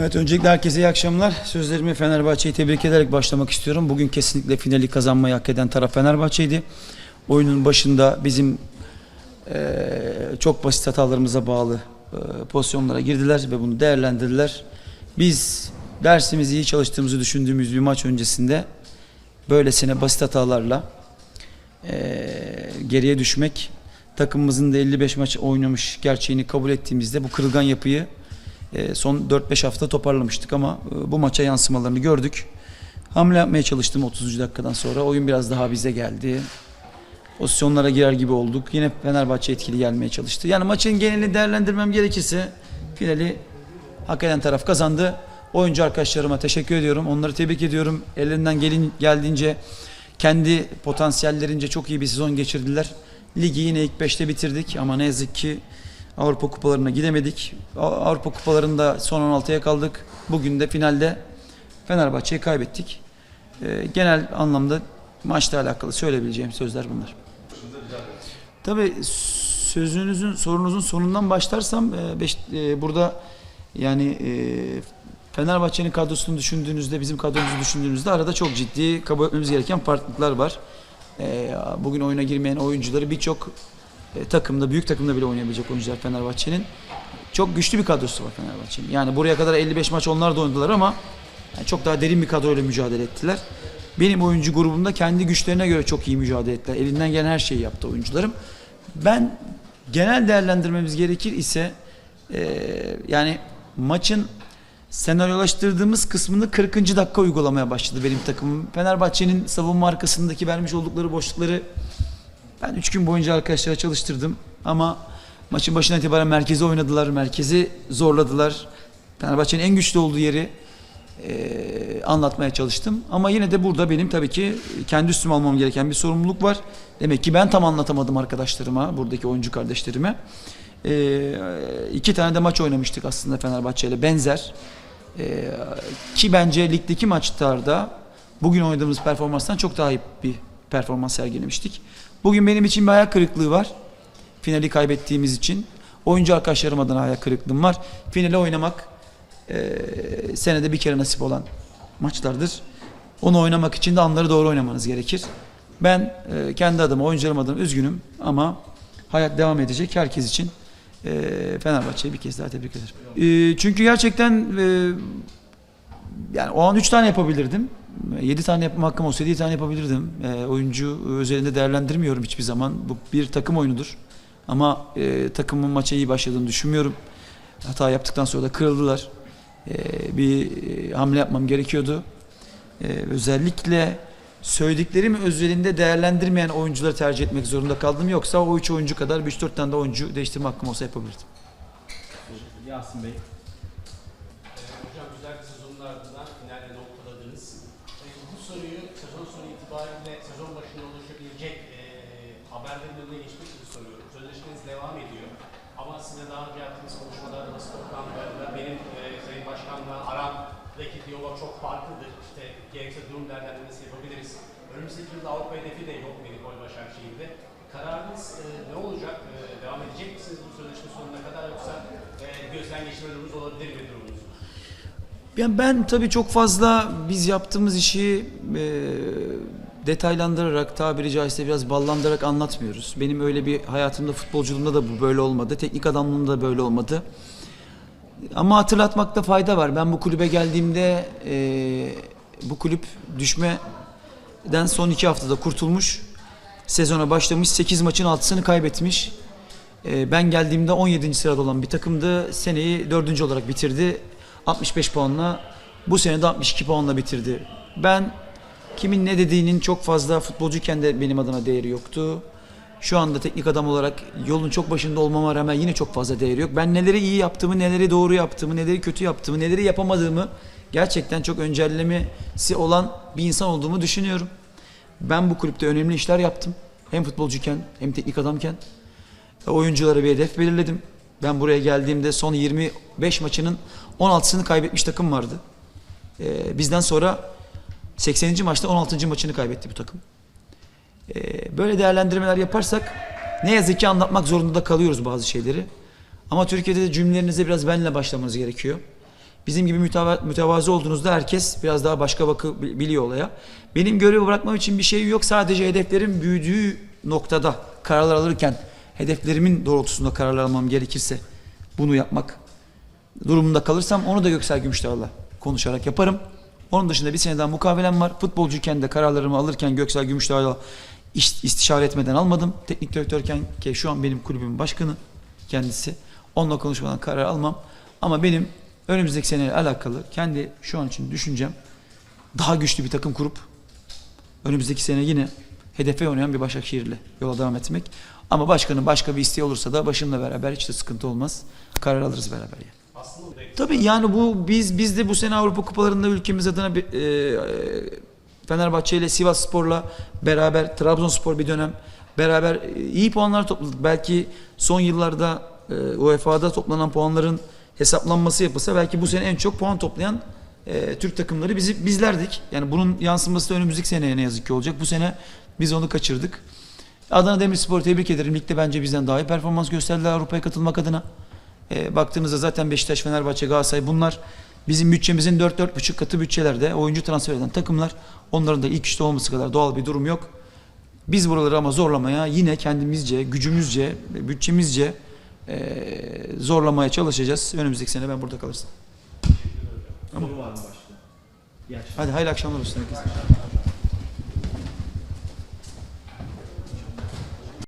Evet öncelikle herkese iyi akşamlar. Sözlerimi Fenerbahçe'yi tebrik ederek başlamak istiyorum. Bugün kesinlikle finali kazanmayı hak eden taraf Fenerbahçe'ydi. Oyunun başında bizim eee, çok basit hatalarımıza bağlı eee, pozisyonlara girdiler ve bunu değerlendirdiler. Biz dersimizi iyi çalıştığımızı düşündüğümüz bir maç öncesinde böylesine basit hatalarla eee, geriye düşmek takımımızın da 55 maç oynamış gerçeğini kabul ettiğimizde bu kırılgan yapıyı e, son 4-5 hafta toparlamıştık ama e, bu maça yansımalarını gördük. Hamle yapmaya çalıştım 30. dakikadan sonra. Oyun biraz daha bize geldi. Pozisyonlara girer gibi olduk. Yine Fenerbahçe etkili gelmeye çalıştı. Yani maçın genelini değerlendirmem gerekirse finali hak eden taraf kazandı. Oyuncu arkadaşlarıma teşekkür ediyorum. Onları tebrik ediyorum. Ellerinden gelin, geldiğince kendi potansiyellerince çok iyi bir sezon geçirdiler. Ligi yine ilk 5'te bitirdik ama ne yazık ki Avrupa kupalarına gidemedik. Avrupa kupalarında son 16'ya kaldık. Bugün de finalde Fenerbahçe'yi kaybettik. Ee, genel anlamda maçla alakalı söyleyebileceğim sözler bunlar. Tabii sözünüzün, sorunuzun sonundan başlarsam e, beş, e, burada yani e, Fenerbahçe'nin kadrosunu düşündüğünüzde, bizim kadromuzu düşündüğünüzde arada çok ciddi kabul etmemiz gereken farklılıklar var. E, bugün oyuna girmeyen oyuncuları birçok e, takımda, büyük takımda bile oynayabilecek oyuncular Fenerbahçe'nin. Çok güçlü bir kadrosu var Fenerbahçe'nin. Yani buraya kadar 55 maç onlar da oynadılar ama çok daha derin bir kadroyla mücadele ettiler. Benim oyuncu grubumda kendi güçlerine göre çok iyi mücadele ettiler. Elinden gelen her şeyi yaptı oyuncularım. Ben genel değerlendirmemiz gerekir ise e, yani maçın senaryolaştırdığımız kısmını 40. dakika uygulamaya başladı benim takımım. Fenerbahçe'nin savunma arkasındaki vermiş oldukları boşlukları ben 3 gün boyunca arkadaşlara çalıştırdım ama maçın başından itibaren merkeze oynadılar, merkezi zorladılar. Fenerbahçe'nin en güçlü olduğu yeri e, anlatmaya çalıştım. Ama yine de burada benim tabii ki kendi üstüme almam gereken bir sorumluluk var. Demek ki ben tam anlatamadım arkadaşlarıma, buradaki oyuncu kardeşlerime. E, iki tane de maç oynamıştık aslında Fenerbahçe ile benzer. E, ki bence ligdeki maçlarda bugün oynadığımız performanstan çok daha iyi bir performans sergilemiştik. Bugün benim için bir ayak kırıklığı var. Finali kaybettiğimiz için. Oyuncu arkadaşlarım adına ayak kırıklığım var. Finali oynamak eee, senede bir kere nasip olan maçlardır. Onu oynamak için de anları doğru oynamanız gerekir. Ben eee, kendi adıma, oyuncularım adına üzgünüm ama hayat devam edecek herkes için. Eee Fenerbahçe'yi bir kez daha tebrik ederim. Eee, çünkü gerçekten eee, yani o an 3 tane yapabilirdim. 7 tane yapma hakkım olsa 7 tane yapabilirdim. Eee, oyuncu özelinde değerlendirmiyorum hiçbir zaman. Bu bir takım oyunudur. Ama eee, takımın maça iyi başladığını düşünmüyorum. Hata yaptıktan sonra da kırıldılar. Eee, bir eee, hamle yapmam gerekiyordu. Eee, özellikle söylediklerim özelinde değerlendirmeyen oyuncuları tercih etmek zorunda kaldım. Yoksa o 3 oyuncu kadar 3-4 tane de oyuncu değiştirme hakkım olsa yapabilirdim. Yasin Bey. Hocam güzel bir sezonun ardından finalde noktaladınız. E, bu soruyu sezon sonu itibariyle sezon başında oluşabilecek e, haberlerin önüne geçmek için soruyorum. Sözleşmeniz devam ediyor. Ama size daha önce yaptığınız konuşmalarda, basın toplantılarında benim e, Sayın Başkan'la aramdaki diyalog çok farklıdır. İşte gerekse durum değerlendirmesi yapabiliriz. Önümüzdeki yılda Avrupa hedefi de yok Medipol Başakşehir'de. Kararınız e, ne olacak? E, devam edecek misiniz bu sözleşme sonuna kadar yoksa e, gözden geçirme durumunuz olabilir mi durumunuz? Yani ben tabii çok fazla biz yaptığımız işi e, detaylandırarak tabiri caizse biraz ballandırarak anlatmıyoruz. Benim öyle bir hayatımda futbolculuğumda da bu böyle olmadı. Teknik adamlığımda da böyle olmadı. Ama hatırlatmakta fayda var. Ben bu kulübe geldiğimde e, bu kulüp düşmeden son iki haftada kurtulmuş. Sezona başlamış 8 maçın 6'sını kaybetmiş. E, ben geldiğimde 17. sırada olan bir takımdı. Seneyi 4. olarak bitirdi. 65 puanla. Bu sene de 62 puanla bitirdi. Ben kimin ne dediğinin çok fazla futbolcuyken de benim adına değeri yoktu. Şu anda teknik adam olarak yolun çok başında olmama rağmen yine çok fazla değeri yok. Ben neleri iyi yaptığımı, neleri doğru yaptığımı, neleri kötü yaptığımı, neleri yapamadığımı gerçekten çok öncellemesi olan bir insan olduğumu düşünüyorum. Ben bu kulüpte önemli işler yaptım. Hem futbolcuyken hem teknik adamken. Oyunculara bir hedef belirledim. Ben buraya geldiğimde son 25 maçının 16'sını kaybetmiş takım vardı. Ee, bizden sonra 80. maçta 16. maçını kaybetti bu takım. Ee, böyle değerlendirmeler yaparsak ne yazık ki anlatmak zorunda da kalıyoruz bazı şeyleri. Ama Türkiye'de de cümlelerinize biraz benle başlamanız gerekiyor. Bizim gibi müteva- mütevazı olduğunuzda herkes biraz daha başka bakı bi- biliyor olaya. Benim görevi bırakmam için bir şey yok. Sadece hedeflerin büyüdüğü noktada kararlar alırken hedeflerimin doğrultusunda kararlar almam gerekirse bunu yapmak durumunda kalırsam onu da Göksel Gümüşdağ'la konuşarak yaparım. Onun dışında bir sene daha mukavelem var. Futbolcuyken de kararlarımı alırken Göksel Gümüşdağ'la iş- istişare etmeden almadım. Teknik direktörken ki şu an benim kulübümün başkanı kendisi. Onunla konuşmadan karar almam. Ama benim önümüzdeki seneyle alakalı kendi şu an için düşüncem daha güçlü bir takım kurup önümüzdeki sene yine hedefe oynayan bir Başakşehir'le yola devam etmek. Ama başkanın başka bir isteği olursa da başımla beraber hiç de sıkıntı olmaz. Karar alırız beraber yani. Tabii yani bu biz biz de bu sene Avrupa Kupalarında ülkemiz adına bir, e, Fenerbahçe ile Sivas Spor'la beraber Trabzonspor bir dönem beraber e, iyi puanlar topladık. Belki son yıllarda e, UEFA'da toplanan puanların hesaplanması yapılsa belki bu sene en çok puan toplayan e, Türk takımları bizi bizlerdik. Yani bunun yansıması da önümüzdeki seneye ne yazık ki olacak. Bu sene biz onu kaçırdık. Adana Demirspor'u tebrik ederim. Ligde bence bizden daha iyi performans gösterdiler Avrupa'ya katılmak adına. E, baktığınızda zaten Beşiktaş, Fenerbahçe, Galatasaray bunlar bizim bütçemizin 4-4,5 katı bütçelerde oyuncu transfer eden takımlar. Onların da ilk üçte olması kadar doğal bir durum yok. Biz buraları ama zorlamaya yine kendimizce, gücümüzce, bütçemizce e, zorlamaya çalışacağız. Önümüzdeki sene ben burada kalırsam. Soru var mı başka? İyi akşamlar. Hadi hayırlı akşamlar olsun herkese.